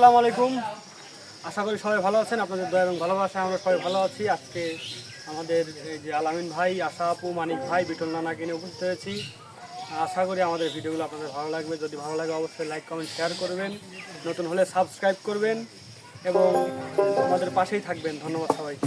আসসালামু আলাইকুম। আশা করি সবাই ভালো আছেন, আপনাদের দয়া এবং ভালোবাসা আমরা সবাই ভালো আছি। আজকে আমাদের এই যে আলামিন ভাই আশা আপু মানিক ভাই, বিটল নানাকে নিয়ে উপস্থিত হয়েছি। আশা করি আমাদের ভিডিওগুলো আপনাদের ভালো লাগবে। যদি ভালো লাগে অবশ্যই লাইক, কমেন্ট, শেয়ার করবেন। নতুন হলে সাবস্ক্রাইব করবেন এবং আমাদের পাশেই থাকবেন। ধন্যবাদ সবাইকে।